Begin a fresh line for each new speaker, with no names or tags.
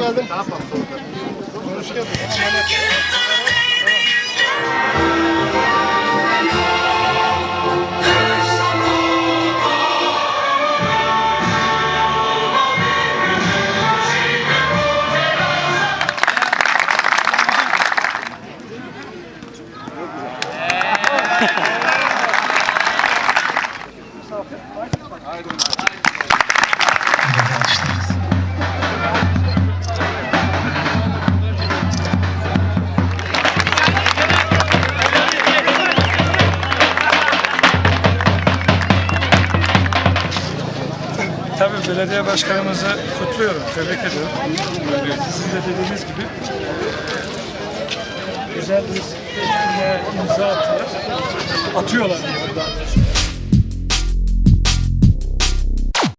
geldin. Hoş geldin. Aydın. Aydın.
Tabii belediye başkanımızı kutluyorum, tebrik ediyorum. Sizin de dediğiniz gibi güzel bir imza attılar. Atıyorlar.